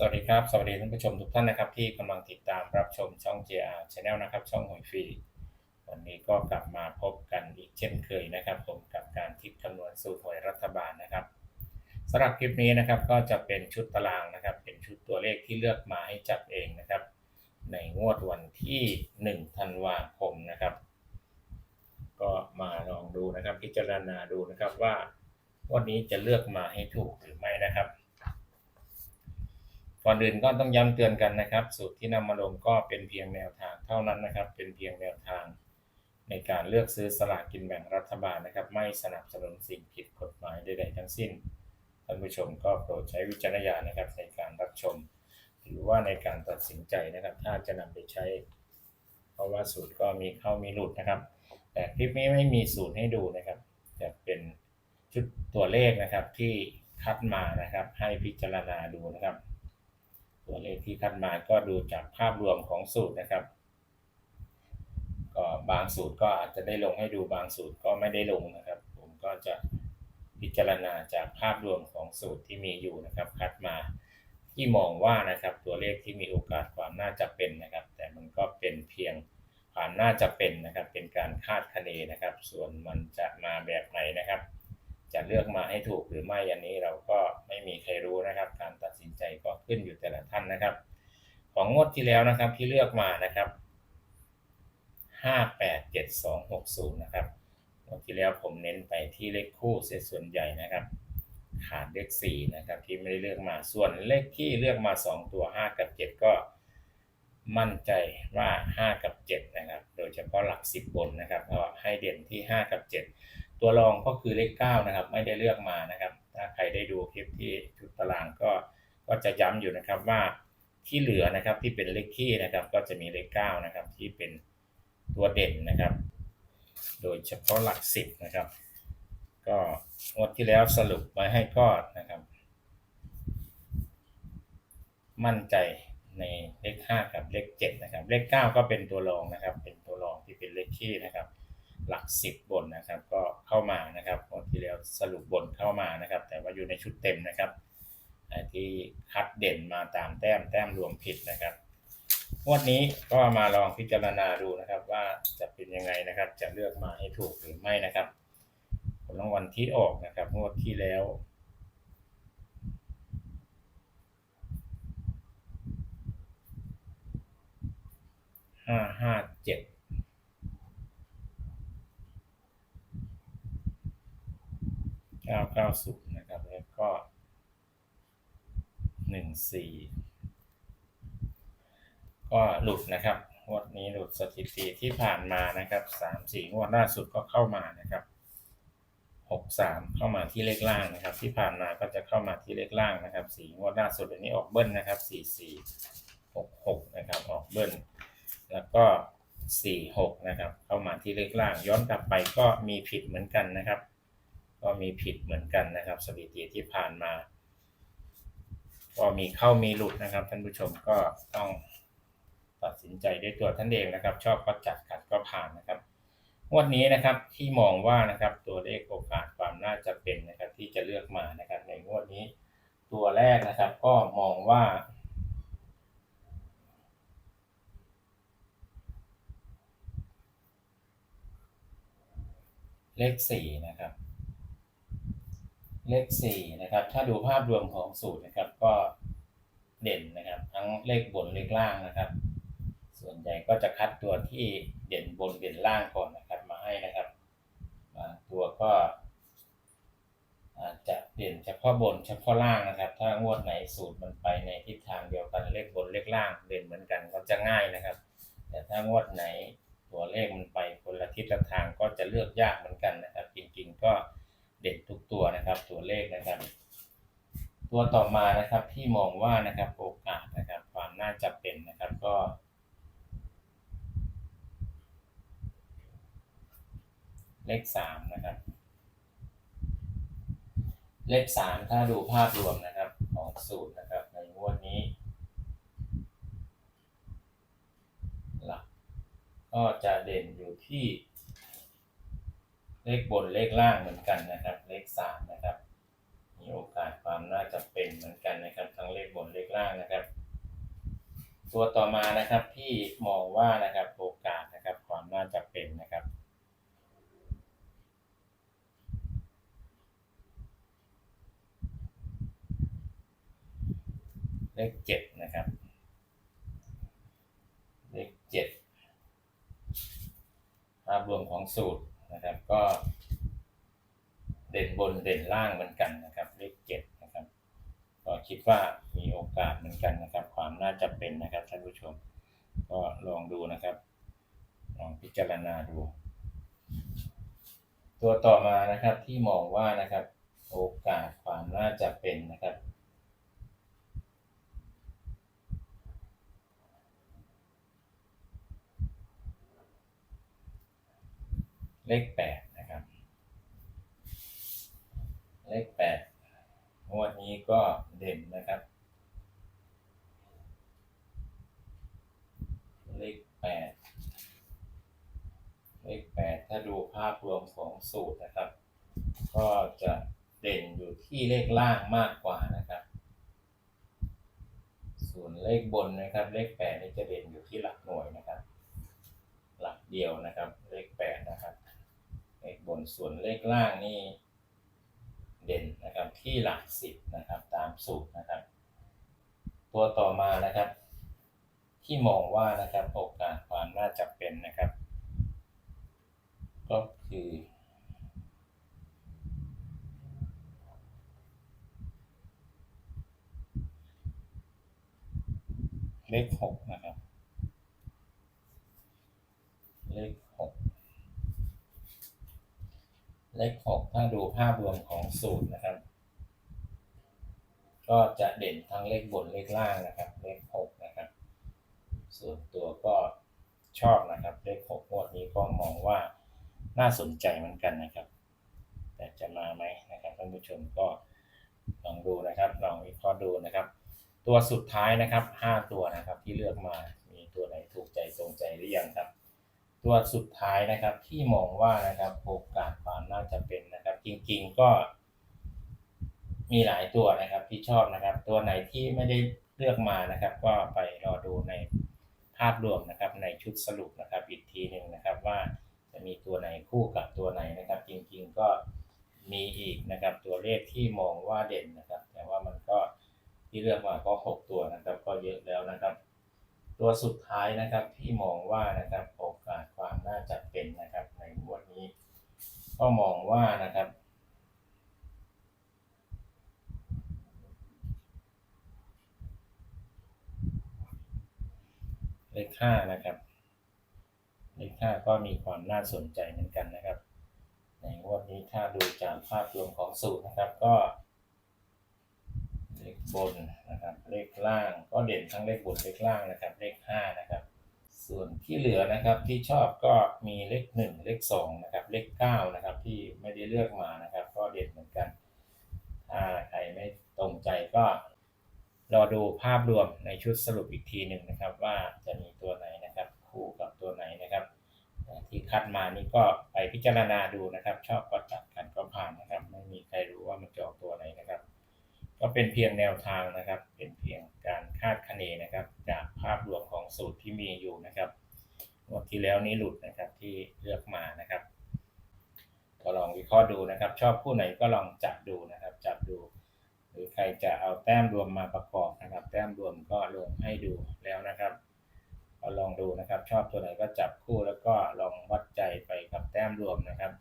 สวัสดีครับ สวัสดีท่านผู้ชมทุกท่านนะครับ ที่กำลังติดตามรับชมช่อง JR Channel นะครับ ช่องหวยฟรี วันนี้ก็กลับมาพบกันอีกเช่นเคยนะครับผมกับการคิดคำนวณสูตรหวยรัฐบาลนะครับสำหรับคลิปนี้นะครับก็จะเป็นชุดตารางนะครับ เป็นชุดตัวเลขที่เลือกมาให้จับเองนะครับ ในงวดวันที่1ธันวาคมนะครับ ก็มาลองดูนะครับ พิจารณาดูนะครับว่าวันนี้จะเลือกมาให้ถูกหรือไม่นะครับ ก่อนอื่นก็ต้องย้ำเตือนกันนะครับ สูตรที่นำมาลงก็เป็นเพียงแนวทางเท่านั้นนะครับ เป็นเพียงแนวทาง ในการเลือกซื้อสลากกินแบ่งรัฐบาลนะครับ ไม่สนับสนุนสิ่งผิดกฎหมายใดๆทั้งสิ้นท่านผู้ชมก็โปรดใช้วิจารณญาณนะครับ ในการรับชม หรือว่าในการตัดสินใจนะครับ ถ้าจะนำไปใช้ เพราะว่าสูตรก็มีเข้ามีหลุดนะครับ แต่คลิปนี้ไม่มีสูตรให้ดูนะครับ จะเป็นชุดตัวเลขนะครับที่คัดมานะครับ ให้พิจารณาดูนะครับ ตัวเลขที่คัดมาก็ดูจากภาพรวมของสูตรนะครับ ก็บางสูตรก็อาจจะได้ลงให้ดูบางสูตรก็ไม่ได้ลงนะครับ ผมก็จะพิจารณาจากภาพรวมของสูตรที่มีอยู่นะครับ คัดมาที่มองว่านะครับตัวเลขที่มีโอกาสความน่าจะเป็นนะครับ แต่มันก็เป็นเพียงความน่าจะเป็นนะครับ เป็นการคาดคะเนนะครับ ส่วนมันจะมาแบบไหนนะครับ จะเลือกมาให้ถูกหรือไม่อันนี้เราก็ไม่มีใครรู้นะครับ การตัดสินใจก็ขึ้นอยู่แต่ละท่านนะครับ ของงวดที่แล้วนะครับที่เลือกมานะครับห้าแปดเจ็ดสองหกศูนย์นะครับงวดที่แล้วผมเน้นไปที่เลขคู่เสียส่วนใหญ่นะครับ ขาดเลขสี่นะครับที่ไม่ได้เลือกมาส่วนเลขที่เลือกมาสองตัวห้ากับเจ็ดก็มั่นใจว่าห้ากับเจ็ดนะครับ โดยเฉพาะหลักสิบบนนะครับเพราะให้เด่นที่ห้ากับเจ็ด ตัวรองก็คือเลข9นะครับ ไม่ได้เลือกมานะครับ ถ้าใครได้ดูคลิปที่ชุดตารางก็ก็จะย้ำอยู่นะครับว่าที่เหลือนะครับที่เป็นเลขคี่นะครับ ก็จะมีเลข9นะครับที่เป็นตัวเด่นนะครับ โดยเฉพาะหลัก 10นะครับ ก็งวดที่แล้วสรุปไว้ให้ก็นะครับ มั่นใจในเลข5กับเลข7นะครับ เลข 9 ก็เป็นตัวรองนะครับ เป็นตัวรองที่เป็นเลขคี่นะครับ หลักสิบบนนะครับ ก็เข้ามานะครับงวดที่แล้วสรุปบนเข้ามานะครับ แต่ว่าอยู่ในชุดเต็มนะครับที่คัดเด่นมาตามแต้มแต้มรวมผิดนะครับงวดนี้ก็มาลองพิจารณาดูนะครับ ว่าจะเป็นยังไงนะครับ จะเลือกมาให้ถูกหรือไม่นะครับผลรางวัลที่ออกนะครับงวดที่แล้วห้าห้าเจ็ด เก้าเก้าศูนย์นะครับแล้วก็หนึ่งสี่ก็หลุดนะครับงวดนี้หลุดสถิติที่ผ่านมานะครับสามสี่งวดล่าสุดก็เข้ามานะครับหกสามเข้ามาที่เลขล่างนะครับ ที่ผ่านมาก็จะเข้ามาที่เลขล่างนะครับสี่งวดล่าสุดอันนี้ออกเบิ้ลนะครับสี่สี่หกหกนะครับออกเบิ้ลแล้วก็สี่หกนะครับ เข้ามาที่เลขล่างย้อนกลับไปก็มีผิดเหมือนกันนะครับ ก็มีผิดเหมือนกันนะครับ สถิติที่ผ่านมา ก็มีเข้ามีหลุดนะครับ ท่านผู้ชมก็ต้องตัดสินใจด้วยตัวท่านเองนะครับ ชอบก็จัดขัดก็ผ่านนะครับงวดนี้นะครับที่มองว่านะครับตัวเลขโอกาสความน่าจะเป็นนะครับที่จะเลือกมานะครับในงวดนี้ ตัวแรกนะครับก็มองว่า เลขสี่นะครับ เลขสี่นะครับ ถ้าดูภาพรวมของสูตรนะครับก็เด่นนะครับ ทั้งเลขบนเลขล่างนะครับ ส่วนใหญ่ก็จะคัดตัวที่เด่นบนเด่นล่างก่อนนะครับมาให้นะครับตัวก็อาจจะเด่นเฉพาะบนเฉพาะล่างนะครับ ถ้างวดไหนสูตรมันไปในทิศทางเดียวกันเลขบนเลขล่างเด่นเหมือนกันก็จะง่ายนะครับ แต่ถ้างวดไหนตัวเลขมันไปคนละทิศละทางก็จะเลือกยากเหมือนกันนะครับ จริงๆก็ เด่นทุกตัวนะครับ ตัวเลขนะครับ ตัวต่อมานะครับที่มองว่านะครับโอกาสนะครับ ความน่าจะเป็นนะครับก็ เลขสามนะครับ เลขสามถ้าดูภาพรวมนะครับของสูตรนะครับ ในงวดนี้ หลักก็จะเด่นอยู่ที่ เลขบนเลขล่างเหมือนกันนะครับ เลขสามนะครับ มีโอกาสความน่าจะเป็นเหมือนกันนะครับ ทั้งเลขบนเลขล่างนะครับ ตัวต่อมานะครับที่มองว่านะครับโอกาสนะครับความน่าจะเป็นนะครับเลขเจ็ดนะครับ เลขเจ็ดภาพรวมของสูตร ก็เด่นบนเด่นล่างเหมือนกันนะครับ เลขเจ็ดนะครับ ก็คิดว่ามีโอกาสเหมือนกันนะครับ ความน่าจะเป็นนะครับท่านผู้ชม ก็ลองดูนะครับ ลองพิจารณาดู ตัวต่อมานะครับที่มองว่านะครับ โอกาสความน่าจะเป็นนะครับ เลขแปดนะครับ เลขแปดงวดนี้ก็เด่นนะครับ เลขแปดเลขแปดถ้าดูภาพรวมของสูตรนะครับ ก็จะเด่นอยู่ที่เลขล่างมากกว่านะครับ ส่วนเลขบนนะครับ เลขแปดนี่จะเด่นอยู่ที่หลักหน่วยนะครับ หลักเดียวนะครับ เลขแปดนะครับ เลขบน ส่วนเลขล่างนี่เด่นนะครับที่หลักสิบนะครับตามสูตรนะครับ ตัวต่อมานะครับ ที่มองว่านะครับโอกาสความน่าจะเป็นนะครับ ก็คือเลขหกนะครับ เลขหก เลขหกถ้าดูภาพรวมของสูตรนะครับ ก็จะเด่นทั้งเลขบนเลขล่างนะครับ เลขหกนะครับ ส่วนตัวก็ชอบนะครับ เลขหกงวดนี้ก็มองว่าน่าสนใจเหมือนกันนะครับ แต่จะมาไหมนะครับท่านผู้ชมก็ลองดูนะครับลองวิเคราะห์ดูนะครับ ตัวสุดท้ายนะครับห้าตัวนะครับที่เลือกมามีตัวไหนถูกใจตรงใจหรือยังครับ ตัวสุดท้ายนะครับที่มองว่านะครับโอกาส วามน่าจะเป็นนะครับ จริงๆก็ มีหลายตัวนะครับ ที่ชอบนะครับ ตัวไหนที่ไม่ได้เลือกมานะครับ ก็ไปรอดูในภาพรวมนะครับ ในชุดสรุปนะครับ อีกทีหนึ่งนะครับ ว่าจะมีตัวไหนคู่กับตัวไหนนะครับ จริงๆก็มีอีกนะครับ ตัวเลขที่มองว่าเด่นนะครับ แต่ว่ามันก็ที่เลือกมาก็หกตัวนะครับ ก็เยอะแล้วนะครับ ตัวสุดท้ายนะครับที่มองว่านะครับโอกาสความน่าจะเป็นนะครับ ในงวดนี้ ก็มองว่านะครับ เลขห้านะครับ เลขห้าก็มีความน่าสนใจเหมือนกันนะครับ ในงวดนี้ถ้าดูจากภาพรวมของสูตรนะครับก็ เลขบนนะครับ เลขล่างก็เด่นทั้งเลขบนเลขล่างนะครับ เลขห้านะครับ ส่วนที่เหลือนะครับที่ชอบก็มีเลขหนึ่งเลขสองนะครับเลขเก้านะครับที่ไม่ได้เลือกมานะครับ ก็เด่นเหมือนกันถ้าใครไม่ตรงใจก็รอดูภาพรวมในชุดสรุปอีกทีหนึ่งนะครับ ว่าจะมีตัวไหนนะครับคู่กับตัวไหนนะครับ ที่คัดมานี่ก็ไปพิจารณาดูนะครับ ชอบก็จัดกันก็ผ่านนะครับ ไม่มีใครรู้ว่ามันจะออกตัวไหนนะครับ ก็เป็นเพียงแนวทางนะครับ เป็นเพียงการคาดคะเนนะครับ จากภาพรวม สูตรที่มีอยู่นะครับงวดที่แล้วนี้หลุดนะครับที่เลือกมานะครับ ก็ลองวิเคราะห์ดูนะครับ ชอบคู่ไหนก็ลองจับดูนะครับ จับดู หรือใครจะเอาแต้มรวมมาประกอบนะครับ แต้มรวมก็ลงให้ดูแล้วนะครับก็ลองดูนะครับ ชอบตัวไหนก็จับคู่แล้วก็ลองวัดใจไปกับแต้มรวมนะครับ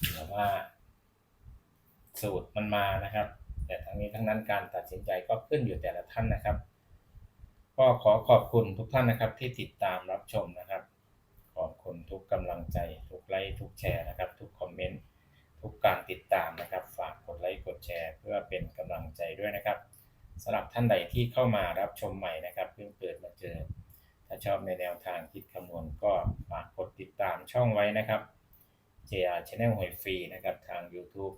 เผื่อว่าสูตรมันมานะครับ แต่ทั้งนี้ทั้งนั้นการตัดสินใจก็ขึ้นอยู่แต่ละท่านนะครับ ก็ขอขอบคุณทุกท่านนะครับที่ติดตามรับชมนะครับ ขอบคุณทุกกำลังใจ ทุกไลค์ทุกแชร์นะครับ ทุกคอมเมนต์ทุกการติดตามนะครับ ฝากกดไลค์กดแชร์ เพื่อเป็นกำลังใจด้วยนะครับสำหรับท่านใดที่เข้ามารับชมใหม่นะครับเพิ่งเปิดมาเจอ ถ้าชอบในแนวทางคิดคำนวณก็ฝากกดติดตามช่องไว้นะครับ JR Channel หวยฟรีนะครับทาง YouTube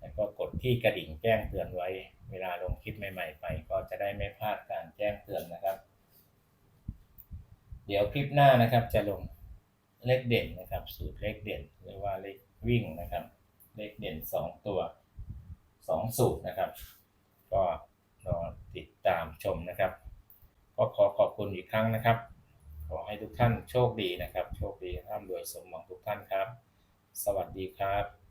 แล้วก็กดที่กระดิ่งแจ้งเตือนไว้ เวลาลงคลิปใหม่ๆไปก็จะได้ไม่พลาดการแจ้งเตือนนะครับ เดี๋ยวคลิปหน้านะครับจะลงเลขเด่นนะครับ สูตรเลขเด่นหรือว่าเลขวิ่งนะครับ เลขเด่นสองตัวสองสูตรนะครับ ก็รอติดตามชมนะครับ ก็ขอขอบคุณอีกครั้งนะครับ ขอให้ทุกท่านโชคดีนะครับ โชคดีร่ำรวยสมหวังทุกท่านครับ สวัสดีครับ